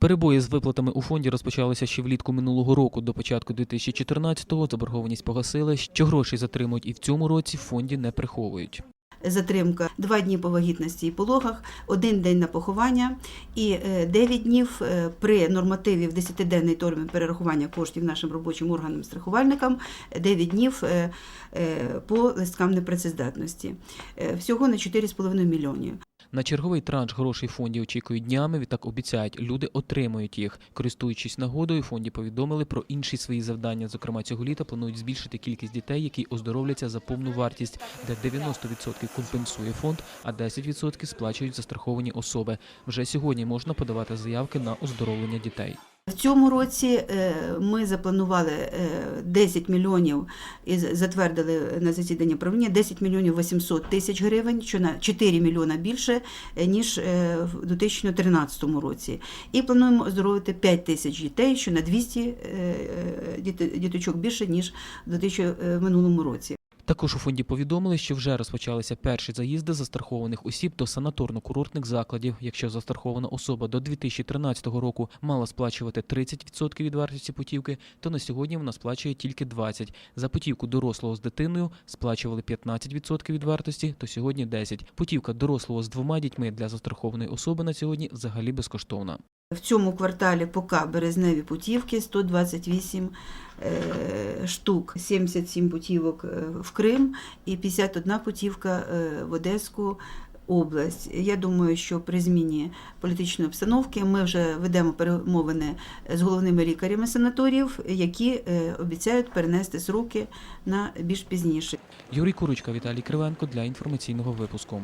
Перебої з виплатами у фонді розпочалися ще влітку минулого року. До початку 2014-го заборгованість погасили. Що грошей затримують і в цьому році в фонді не приховують. затримка два дні по вагітності і пологах, один день на поховання і е, 9 днів е, при нормативі в 10-денний термін перерахування коштів нашим робочим органам страхувальникам, 9 днів е, по листкам непрацездатності. Всього на 4,5 мільйонів. На черговий транш грошей фонді очікують днями. Відтак обіцяють, люди отримують їх. Користуючись нагодою, фонді повідомили про інші свої завдання. Зокрема, цього літа планують збільшити кількість дітей, які оздоровляться за повну вартість, де 90% компенсує фонд, а 10% сплачують застраховані особи. Вже сьогодні можна подавати заявки на оздоровлення дітей. В цьому році е, ми запланували е, 10 мільйонів і затвердили на засіданні правління 10 мільйонів 800 тисяч гривень, що на 4 мільйона більше, е, ніж е, в 2013 році. І плануємо оздоровити 5 тисяч дітей, що на 200 е, е, діти- діточок більше, ніж в 2000 минулому році. Також у фонді повідомили, що вже розпочалися перші заїзди застрахованих осіб до санаторно-курортних закладів. Якщо застрахована особа до 2013 року мала сплачувати 30% від вартості путівки, то на сьогодні вона сплачує тільки 20%. За путівку дорослого з дитиною сплачували 15% від вартості, то сьогодні 10%. Путівка дорослого з двома дітьми для застрахованої особи на сьогодні взагалі безкоштовна. В цьому кварталі поки березневі путівки 128 е, штук, 77 путівок е, в Крим і 51 путівка е, в Одеську область. Я думаю, що при зміні політичної обстановки ми вже ведемо перемовини з головними лікарями санаторіїв, які обіцяють перенести сроки на більш пізніше. Юрій Курочка, Віталій Кривенко для інформаційного випуску.